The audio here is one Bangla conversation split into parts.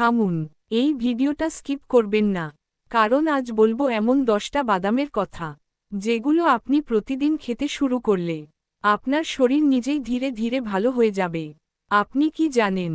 থামুন, এই ভিডিওটা স্কিপ করবেন না। কারণ আজ বলব এমন দশটা বাদামের কথা, যেগুলো আপনি প্রতিদিন খেতে শুরু করলে আপনার শরীর নিজেই ধীরে ধীরে ভালো হয়ে যাবে। আপনি কি জানেন?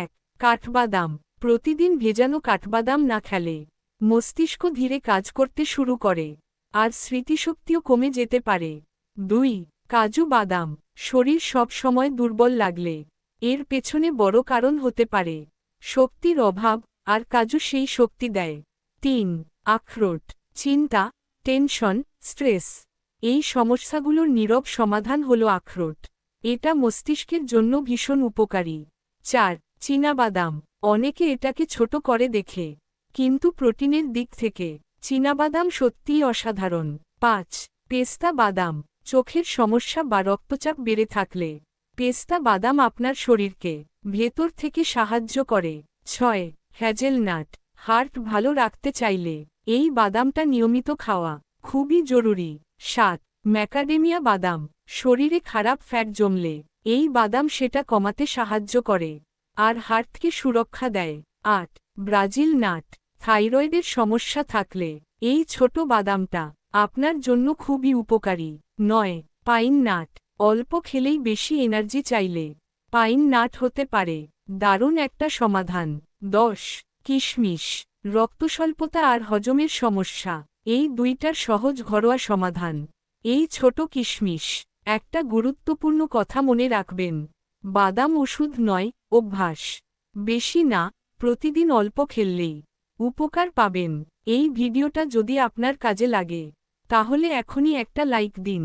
এক, কাঠবাদাম। প্রতিদিন ভেজানো কাঠবাদাম না খেলে মস্তিষ্ক ধীরে কাজ করতে শুরু করে, আর স্মৃতিশক্তিও কমে যেতে পারে। দুই, কাজু বাদাম। শরীর সব সময় দুর্বল লাগলে এর পেছনে বড় কারণ হতে পারে। শক্তির অভাব, আর কাজু সেই শক্তি দেয়। তিন, আখরোট, চিন্তা, টেনশন, স্ট্রেস। এই সমস্যাগুলোর নীরব সমাধান হল আখরোট। এটা মস্তিষ্কের জন্য ভীষণ উপকারী। চার, চীনাবাদাম। অনেকে এটাকে ছোট করে দেখে। কিন্তু প্রোটিনের দিক থেকে, চীনাবাদাম সত্যিই অসাধারণ। পাঁচ, পেস্তা বাদাম। চোখের সমস্যা বা রক্তচাপ বেড়ে থাকলে। পেস্তা বাদাম আপনার শরীরকে ভেতর থেকে সাহায্য করে। ছয়, হ্যাজেলনাট। হার্ট ভালো রাখতে চাইলে এই বাদামটা নিয়মিত খাওয়া খুবই জরুরি। সাত, ম্যাকাডেমিয়া বাদাম। শরীরে খারাপ ফ্যাট জমলে এই বাদাম সেটা কমাতে সাহায্য করে আর হার্টকে সুরক্ষা দেয়। আট, ব্রাজিল নাট। থাইরয়েডের সমস্যা থাকলে এই ছোট বাদামটা আপনার জন্য খুবই উপকারী। নয়, পাইন নাট। অল্প খেলেই বেশি এনার্জি চাইলে। পাইন নাট হতে পারে। দারুণ একটা সমাধান। দশ, কিশমিশ। রক্তস্বল্পতা আর হজমের সমস্যা। এই দুইটার সহজ ঘরোয়া সমাধান। এই ছোট কিশমিশ। একটা গুরুত্বপূর্ণ কথা মনে রাখবেন। বাদাম ওষুধ নয়, অভ্যাস। বেশি না, প্রতিদিন অল্প খেললেই। উপকার পাবেন। এই ভিডিওটা যদি আপনার কাজে লাগে, তাহলে এখনই একটা লাইক দিন।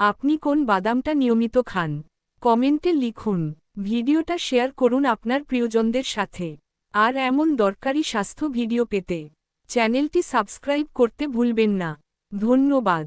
আপনি কোন বাদামটা নিয়মিত খান? কমেন্টে লিখুন। ভিডিওটা শেয়ার করুন আপনার প্রিয়জনদের সাথে। আর এমন দরকারি স্বাস্থ্য ভিডিও পেতে চ্যানেলটি সাবস্ক্রাইব করতে ভুলবেন না। ধন্যবাদ।